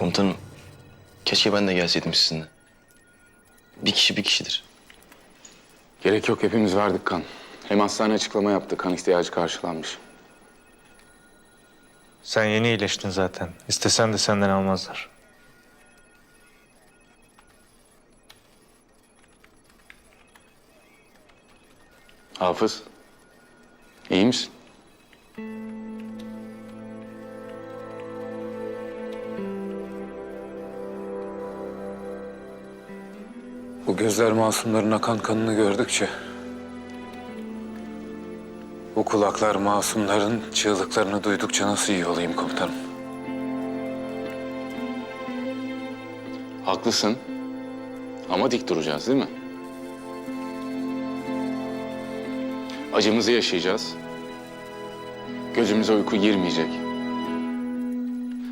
Komutanım, keşke ben de gelseydim sizinle. Bir kişi bir kişidir. Gerek yok hepimiz verdik kan. Hem hastane açıklama yaptı kan ihtiyacı karşılanmış. Sen yeni iyileştin zaten. İstesen de senden almazlar. Hafız. iyi misin? Bu gözler masumların akan kanını gördükçe... ...bu kulaklar masumların çığlıklarını duydukça nasıl iyi olayım komutanım? Haklısın. Ama dik duracağız değil mi? Acımızı yaşayacağız. Gözümüze uyku girmeyecek.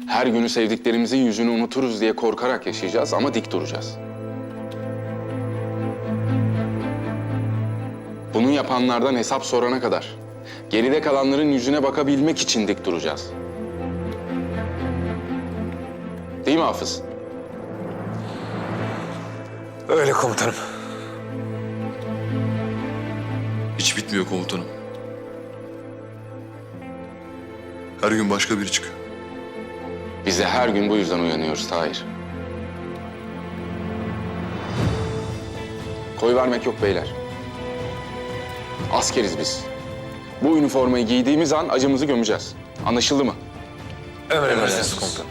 Her günü sevdiklerimizin yüzünü unuturuz diye korkarak yaşayacağız ama dik duracağız. Bunu yapanlardan hesap sorana kadar geride kalanların yüzüne bakabilmek için dik duracağız. Değil mi Hafız? Öyle komutanım. Hiç bitmiyor komutanım. Her gün başka biri çıkıyor. Biz de her gün bu yüzden uyanıyoruz Tahir. Koy vermek yok beyler. Askeriz biz. Bu üniformayı giydiğimiz an acımızı gömeceğiz. Anlaşıldı mı? Emredersiniz komutanım.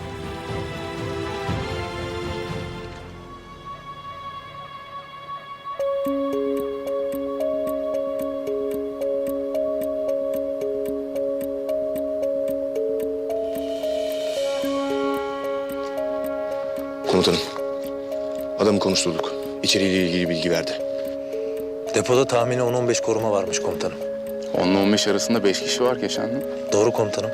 Komutanım, adamı konuşturduk. İçeriğiyle ilgili bilgi verdi. Depoda tahmini 10-15 koruma varmış komutanım. 10 ile 15 arasında 5 kişi var Keşanlı. Doğru komutanım.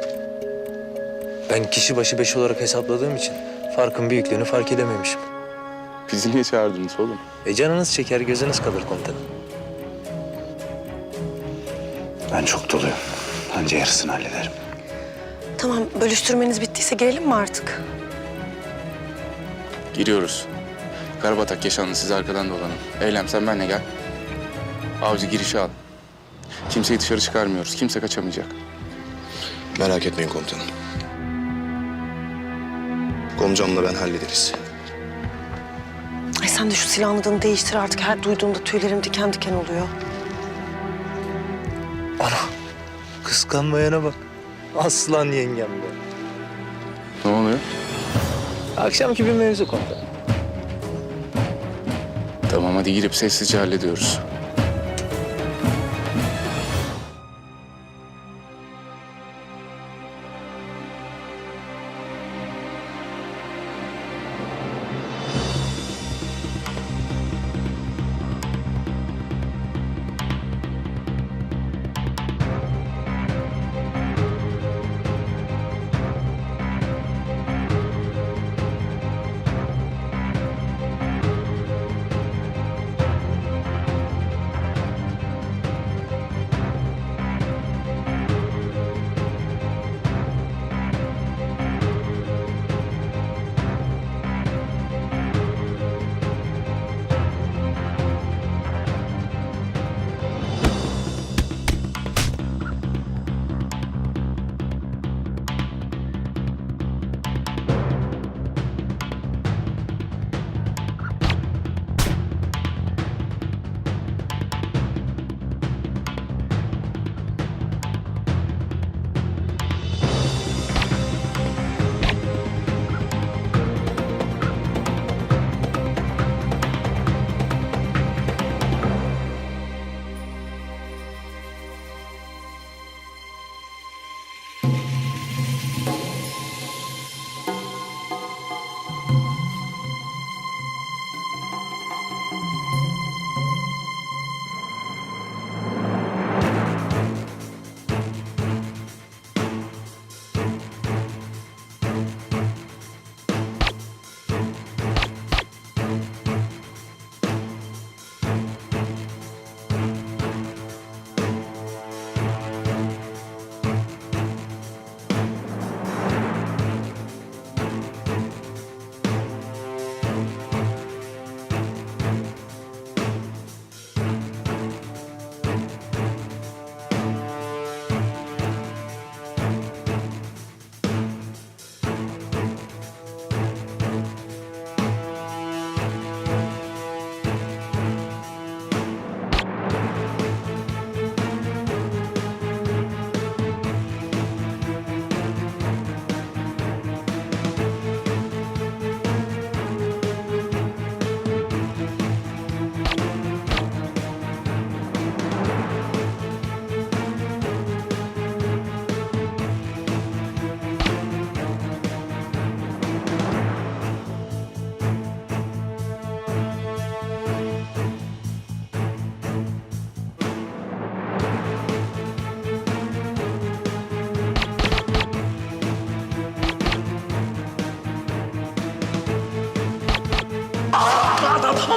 Ben kişi başı 5 olarak hesapladığım için farkın büyüklüğünü fark edememişim. Bizi niye çağırdınız oğlum? E canınız çeker gözünüz kalır komutanım. Ben çok doluyum. Anca yarısını hallederim. Tamam, bölüştürmeniz bittiyse gelelim mi artık? Giriyoruz. Karabatak Keşanlı siz arkadan dolanın. Eylem sen benle gel. Avcı girişi al. Kimseyi dışarı çıkarmıyoruz. Kimse kaçamayacak. Merak etmeyin komutanım. Komcamla ben hallederiz. Ay sen de şu silahın adını değiştir artık. Her duyduğumda tüylerim diken diken oluyor. Ana kıskanmayana bak. Aslan yengem be. Ne oluyor? Akşamki bir mevzu komutanım. Tamam hadi girip sessizce hallediyoruz.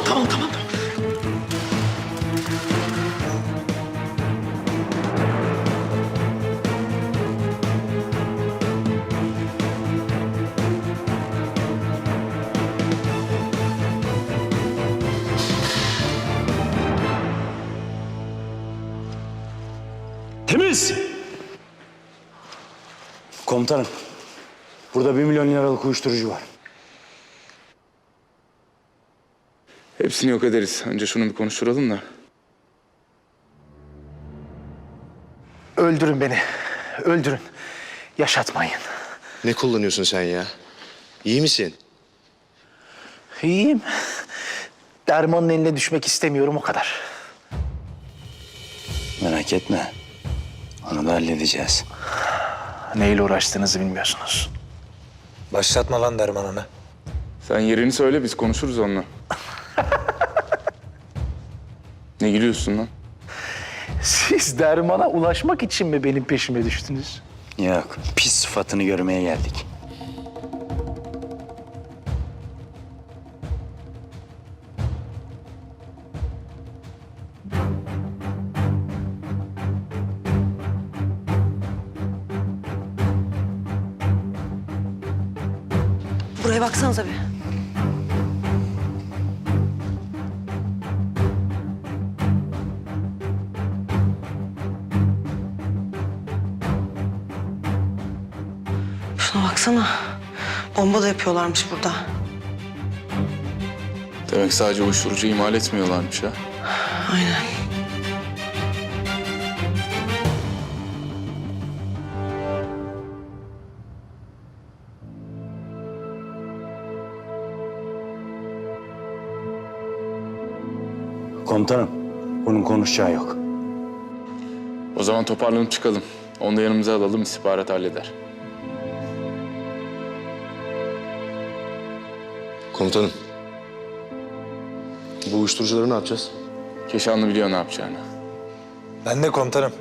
Tamam tamam. Temiz! Komutanım, burada bir milyon liralık uyuşturucu var. Hepsini yok ederiz. Önce şunu bir konuşturalım da. Öldürün beni. Öldürün. Yaşatmayın. Ne kullanıyorsun sen ya? İyi misin? İyiyim. Dermanın eline düşmek istemiyorum o kadar. Merak etme. Onu da halledeceğiz. Neyle uğraştığınızı bilmiyorsunuz. Başlatma lan dermanını. Sen yerini söyle biz konuşuruz onunla. Ne gülüyorsun lan? Siz dermana ulaşmak için mi benim peşime düştünüz? Yok, pis sıfatını görmeye geldik. Buraya baksanıza bir. Bomba da yapıyorlarmış burada. Demek sadece uyuşturucu imal etmiyorlarmış ha. Aynen. Komutanım, bunun konuşacağı yok. O zaman toparlanıp çıkalım. Onu da yanımıza alalım istihbarat halleder. Komutanım. Bu uyuşturucuları ne yapacağız? Keşanlı biliyor ne yapacağını. Ben de komutanım.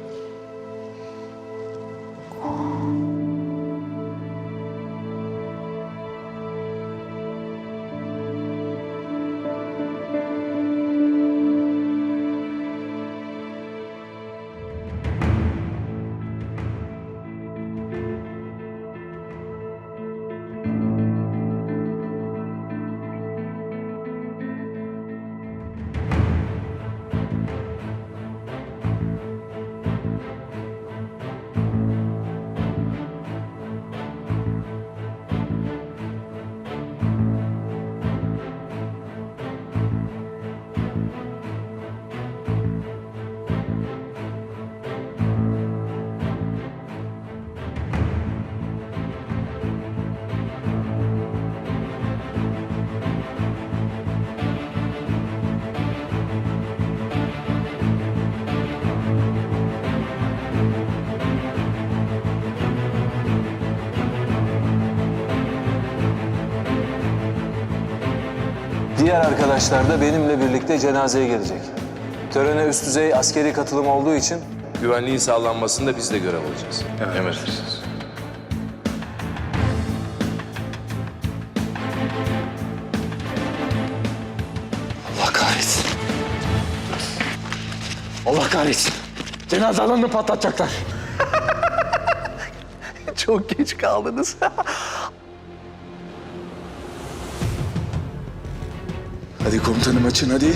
Diğer arkadaşlar da benimle birlikte cenazeye gelecek. Törene üst düzey askeri katılım olduğu için Güvenliğin sağlanmasında biz de görev alacağız. Emredersiniz. Allah kahretsin. Allah kahretsin. Cenaze alanını patlatacaklar. Çok geç kaldınız. Hadi komutanım açın hadi.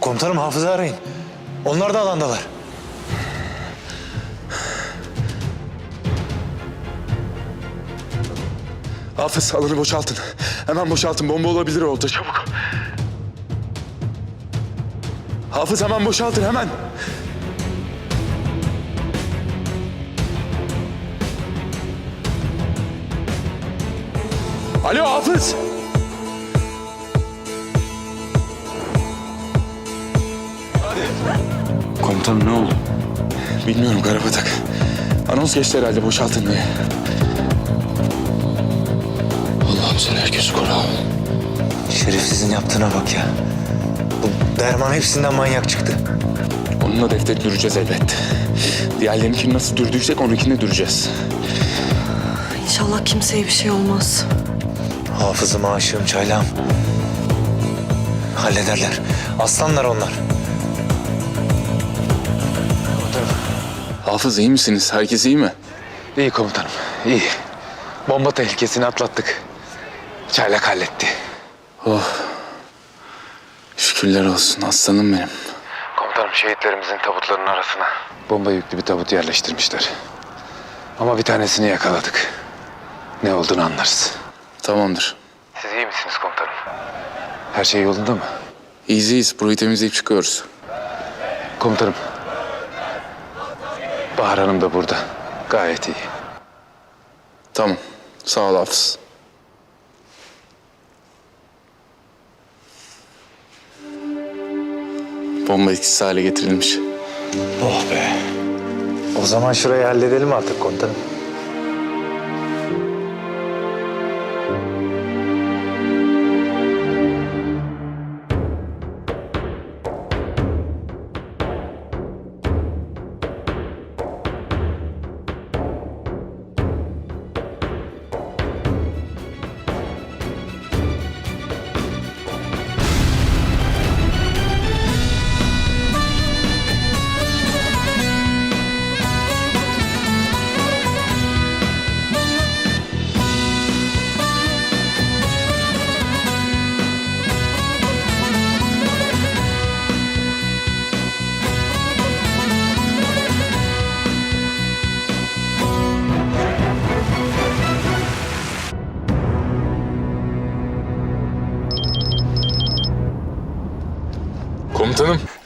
komutanım hafıza arayın. Onlar da alandalar. Hafız alanı boşaltın. Hemen boşaltın. Bomba olabilir orada. Çabuk. Hafız hemen boşaltın hemen. Alo Hafız. Komutanım ne oldu? Bilmiyorum Karabatak. Anons geçti herhalde boşaltın diye. Allah'ım sen herkesi koru. Şerefsizin yaptığına bak ya. Derman hepsinden manyak çıktı. Onunla defteri düreceğiz elbet. Diğerlerinkini nasıl dürdüysek onunkini de düreceğiz. İnşallah kimseye bir şey olmaz. Hafızıma aşığım çaylağım. Hallederler. Aslanlar onlar. Hafız iyi misiniz? Herkes iyi mi? İyi komutanım, iyi. Bomba tehlikesini atlattık. Çaylak halletti. Şükürler olsun aslanım benim. Komutanım şehitlerimizin tabutlarının arasına bomba yüklü bir tabut yerleştirmişler. Ama bir tanesini yakaladık. Ne olduğunu anlarız. Tamamdır. Siz iyi misiniz komutanım? Her şey yolunda mı? İyiyiz. Burayı temizleyip çıkıyoruz. Komutanım. Bahar Hanım da burada. Gayet iyi. Tamam. Sağ ol Hafız. Bomba etkisiz hale getirilmiş. Oh be. O zaman şurayı halledelim artık komutanım.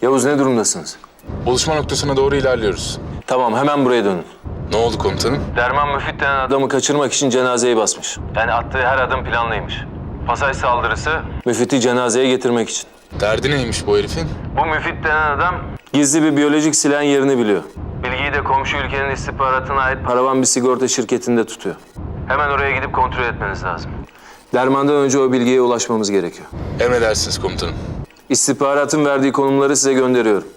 Yavuz ne durumdasınız? buluşma noktasına doğru ilerliyoruz. Tamam hemen buraya dönün. Ne oldu komutanım? Derman Müfit denen adamı kaçırmak için cenazeyi basmış. Yani attığı her adım planlıymış. Pasaj saldırısı Müfit'i cenazeye getirmek için. Derdi neymiş bu herifin? Bu Müfit denen adam gizli bir biyolojik silahın yerini biliyor. Bilgiyi de komşu ülkenin istihbaratına ait paravan bir sigorta şirketinde tutuyor. Hemen oraya gidip kontrol etmeniz lazım. Dermandan önce o bilgiye ulaşmamız gerekiyor. Emredersiniz komutanım. İstihbaratın verdiği konumları size gönderiyorum.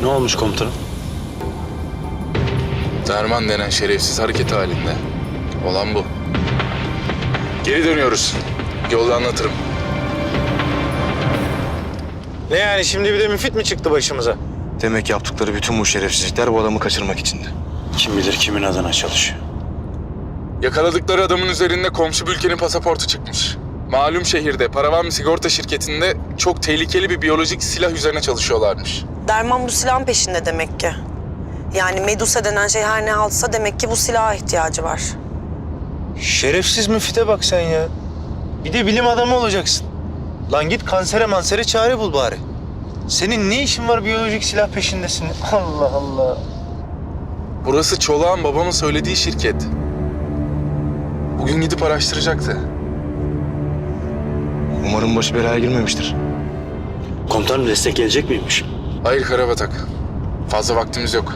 Ne olmuş komutanım? Derman denen şerefsiz hareket halinde. Olan bu. Geri dönüyoruz. Yolda anlatırım. Ne yani şimdi bir de müfit mi çıktı başımıza? Demek yaptıkları bütün bu şerefsizlikler bu adamı kaçırmak içindi. Kim bilir kimin adına çalışıyor. Yakaladıkları adamın üzerinde komşu bir ülkenin pasaportu çıkmış. Malum şehirde paravan sigorta şirketinde çok tehlikeli bir biyolojik silah üzerine çalışıyorlarmış. Derman bu silahın peşinde demek ki. Yani Medusa denen şey her ne haltsa demek ki bu silaha ihtiyacı var. Şerefsiz müfite bak sen ya. Bir de bilim adamı olacaksın. Lan git kansere mansere çare bul bari. Senin ne işin var biyolojik silah peşindesin? Allah Allah. Burası Çolak'ın babamın söylediği şirket. Bugün gidip araştıracaktı. Umarım başı belaya girmemiştir. Komutanım destek gelecek miymiş? Hayır Karabatak. Fazla vaktimiz yok.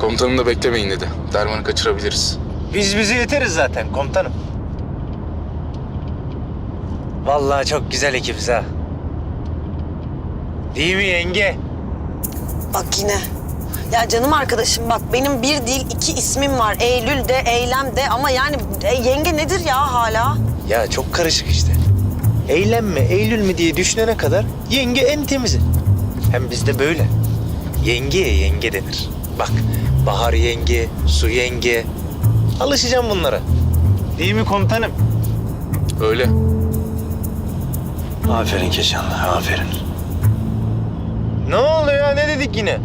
Komutanım da beklemeyin dedi. Dermanı kaçırabiliriz. Biz bize yeteriz zaten komutanım. Vallahi çok güzel ekibiz ha. Değil mi yenge? Bak yine. Ya canım arkadaşım bak benim bir değil iki ismim var. Eylül de, Eylem de ama yani e, yenge nedir ya hala? Ya çok karışık işte. Eylem mi, Eylül mü diye düşünene kadar yenge en temizi. Hem bizde böyle. Yengeye yenge denir. Bak, bahar yenge, su yenge. Alışacağım bunlara. Değil mi komutanım? Öyle. Aferin Keşanlı, aferin. Ne oldu ya? Ne dedik yine?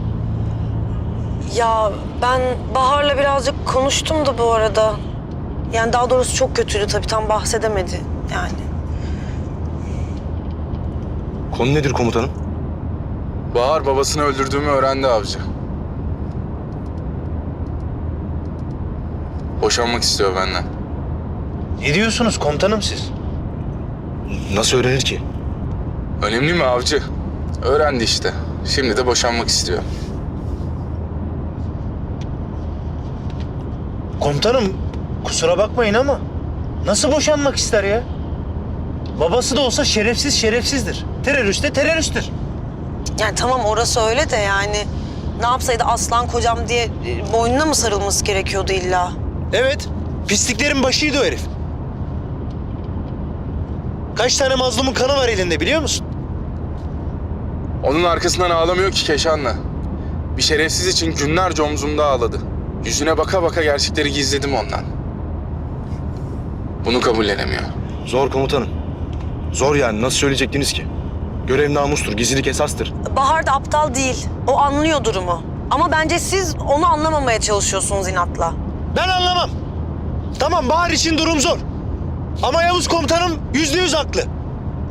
Ya ben Bahar'la birazcık konuştum da bu arada. Yani daha doğrusu çok kötüydü tabii tam bahsedemedi yani. Konu nedir komutanım? Bahar babasını öldürdüğümü öğrendi avcı. Boşanmak istiyor benden. Ne diyorsunuz komutanım siz? Nasıl öğrenir ki? Önemli mi avcı? Öğrendi işte. Şimdi de boşanmak istiyor. Komutanım kusura bakmayın ama nasıl boşanmak ister ya? Babası da olsa şerefsiz şerefsizdir. Terörist de teröristtir. Yani tamam orası öyle de yani ne yapsaydı aslan kocam diye e, boynuna mı sarılması gerekiyordu illa? Evet, pisliklerin başıydı o herif. Kaç tane mazlumun kanı var elinde biliyor musun? Onun arkasından ağlamıyor ki Keşan'la. Bir şerefsiz için günlerce omzumda ağladı. Yüzüne baka baka gerçekleri gizledim ondan. Bunu kabullenemiyor. Zor komutanım. Zor yani nasıl söyleyecektiniz ki? Görev namustur, gizlilik esastır. Bahar da aptal değil. O anlıyor durumu. Ama bence siz onu anlamamaya çalışıyorsunuz inatla. Ben anlamam. Tamam Bahar için durum zor. Ama Yavuz komutanım yüzde yüz haklı.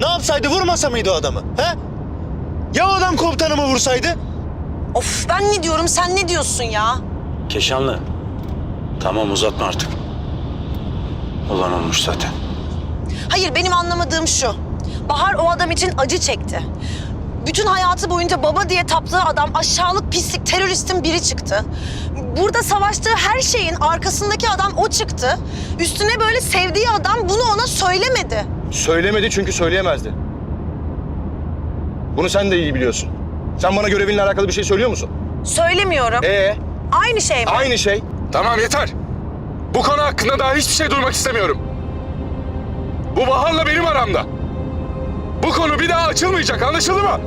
Ne yapsaydı vurmasa mıydı o adamı? He? Ya o adam komutanımı vursaydı? Of ben ne diyorum sen ne diyorsun ya? Keşanlı. Tamam uzatma artık. Olan olmuş zaten. Hayır benim anlamadığım şu. Bahar o adam için acı çekti. Bütün hayatı boyunca baba diye taptığı adam aşağılık pislik teröristin biri çıktı. Burada savaştığı her şeyin arkasındaki adam o çıktı. Üstüne böyle sevdiği adam bunu ona söylemedi. Söylemedi çünkü söyleyemezdi. Bunu sen de iyi biliyorsun. Sen bana görevinle alakalı bir şey söylüyor musun? Söylemiyorum. Ee, Aynı şey mi? aynı şey. Tamam yeter. Bu konu hakkında daha hiçbir şey duymak istemiyorum. Bu Bahar'la benim aramda. Bu konu bir daha açılmayacak anlaşıldı mı?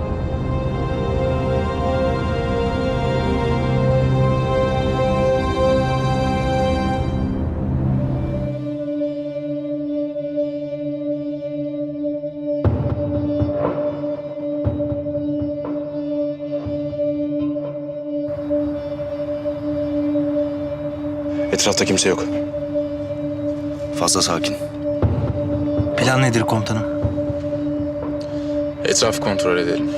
Etrafta kimse yok. Fazla sakin. Plan nedir komutanım? Etrafı kontrol edelim.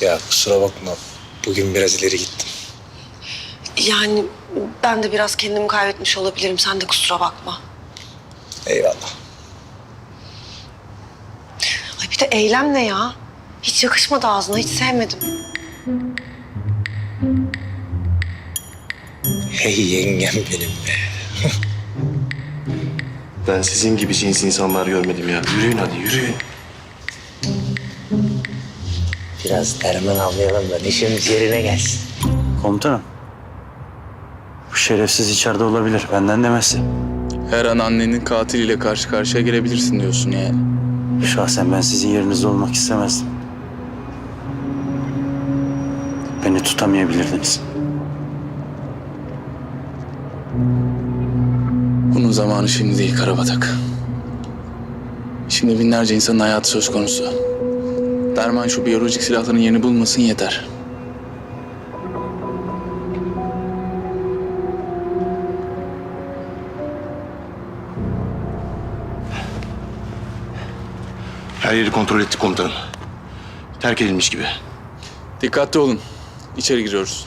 Ya kusura bakma. Bugün biraz ileri gittim. Yani ben de biraz kendimi kaybetmiş olabilirim. Sen de kusura bakma. Eyvallah. Ay bir de eylem ne ya? Hiç yakışmadı ağzına. Hiç sevmedim. Hey yengem benim be. Ben sizin gibi cins insanlar görmedim ya. Yürüyün hadi yürüyün. Biraz derman avlayalım da neşemiz yerine gelsin. Komutanım. Bu şerefsiz içeride olabilir. Benden demesi. Her an annenin katiliyle karşı karşıya gelebilirsin diyorsun yani. Şahsen ben sizin yerinizde olmak istemezdim. Beni tutamayabilirdiniz. Bunun zamanı şimdi değil Karabatak. Şimdi binlerce insanın hayatı söz konusu. Derman şu biyolojik silahların yerini bulmasın yeter. Her yeri kontrol ettik komutanım. Terk edilmiş gibi. Dikkatli olun. İçeri giriyoruz.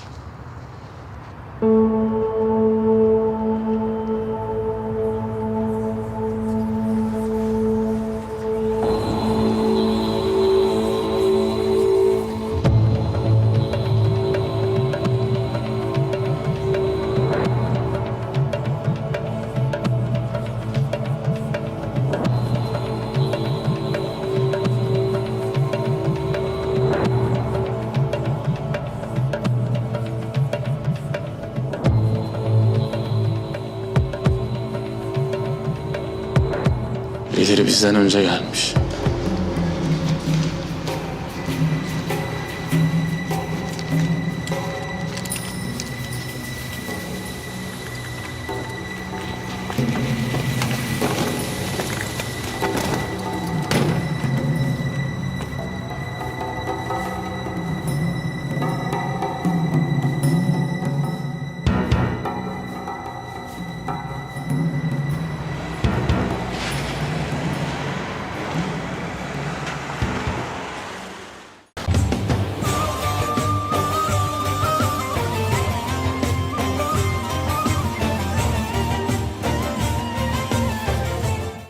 Bizden önce gelmiş.